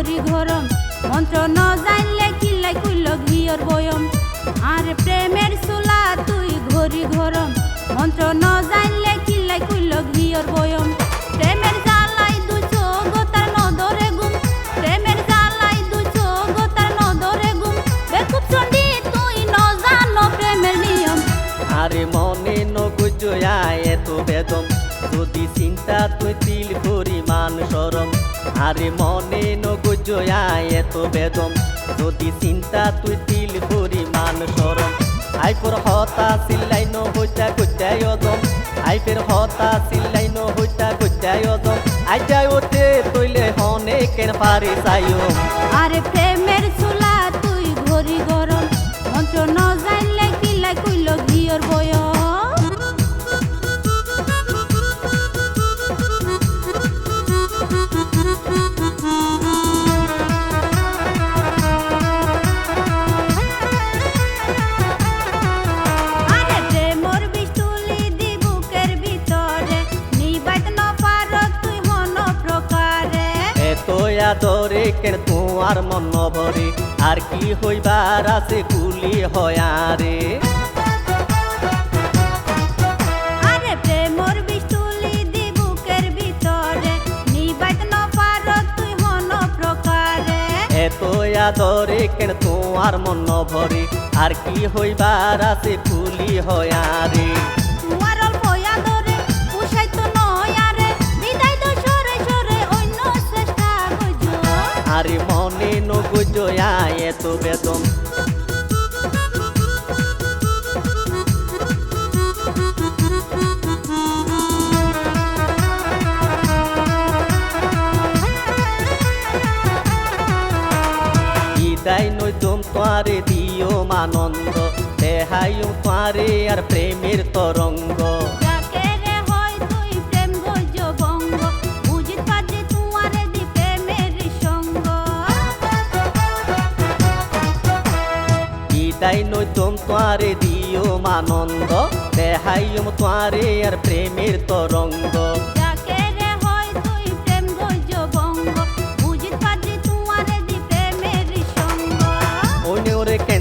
গরম মন্ত্র ন জানলে কিল্লাই কুইল ঘিয়র বয়ম। আর প্রেমের সুলা তুই ঘড়ি গরম মন্ত্র ন জানলে কিল্লাই কুইল ঘিয়র বয়ম। প্রেমের জ্বালাই দুচো গোতার নদরে গুম। প্রেমের জ্বালাই দুচো গোতার নদরে গুম। বেকুব চন্ডি তুই ন জানো প্রেমের নিয়ম। আরে মনে নগুজয়া এত বেদম। যদি চিন্তা তুই তিল পরিমাণ সরম। আরে মনে নগুজয়া এত বেদম। যদি চিন্তা তুই তিল পরিমাণ সরম আইপর হতা সিল্লাই ন হইতা গুজাই অদম। আইপের হতা সিল্লাই ন হইতা গুজাই অদম। আইজাই ওতে তৈলে হনে কেন পারে চাইও আরে এত আদরে কেন তোমার মন ভরে আর কি হইবার আছে কুলি তুই মন আদরে কেন তোমার মন ভরে আর কি হইবার আছে কুলি হয়ারে? তোমার আরে মনে নগুজয়া এত বেদম। বিদায় নৈতম তোয়ারে দিও মানন্দ দেহাইও তোয়ারে আর প্রেমের তরঙ্গ। বিদায় নৈতম তোয়ারে দিও মানন্দ। দেহাইও তোয়ারে আর প্রেমের তরঙ্গ। হয়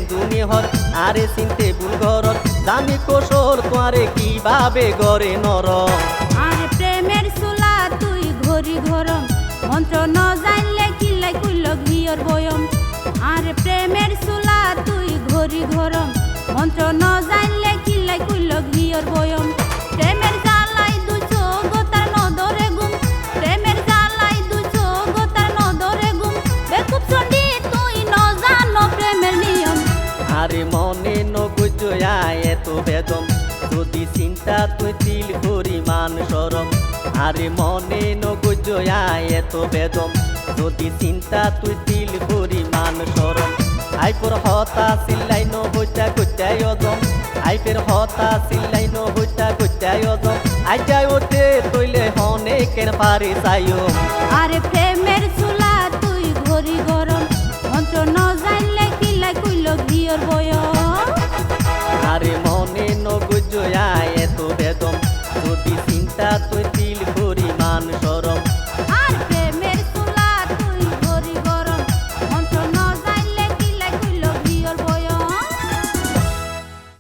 তুই হর আরে চিনতে ভুল ঘরত। দামি কৌশল তোয়ারে কীভাবে গড়ে নর আর প্রেমের সুলা তুই ঘড়ি ঘরম মন্ত্র ন জানলে কিল্লাই কুইল ঘিয়র বয়ম। আর প্রেমের সুলা ঘড়ি ঘরম, মন্ত্র ন জানলে কিল্লাই কুইল ঘিয়র বয়ম। প্রেমের জ্বালাই দুচো গোতার নদরে গুম। প্রেমের জ্বালাই দুচো গোতার নদরে গুম। বেকুব চন্ডি তুই ন জানো প্রেমের নিয়ম। আরে মনে নগুজয়া এত বেদম। যদি চিন্তা তুই তিল পরিমাণ সরম। আরে মনে নগুজয়া এত বেদম। যদি চিন্তা তুই তিল পরিমাণ সরম। আইপর হতা সিল্লাইন হইতা কইতাই অজম। আইপের হতা সিল্লাইন হইতা কইতাই অজম। আইজাই ওঠে তৈলে হনেকের পারে যাইও। আরে প্রেমের চুলা তুই ঘড়ি গরম। মন্ত্র ন জানলে কিলাই কইল ঘিয়র বয় আরে মনে নগুজয়ায় এত বেদম। যদি চিন্তা তুই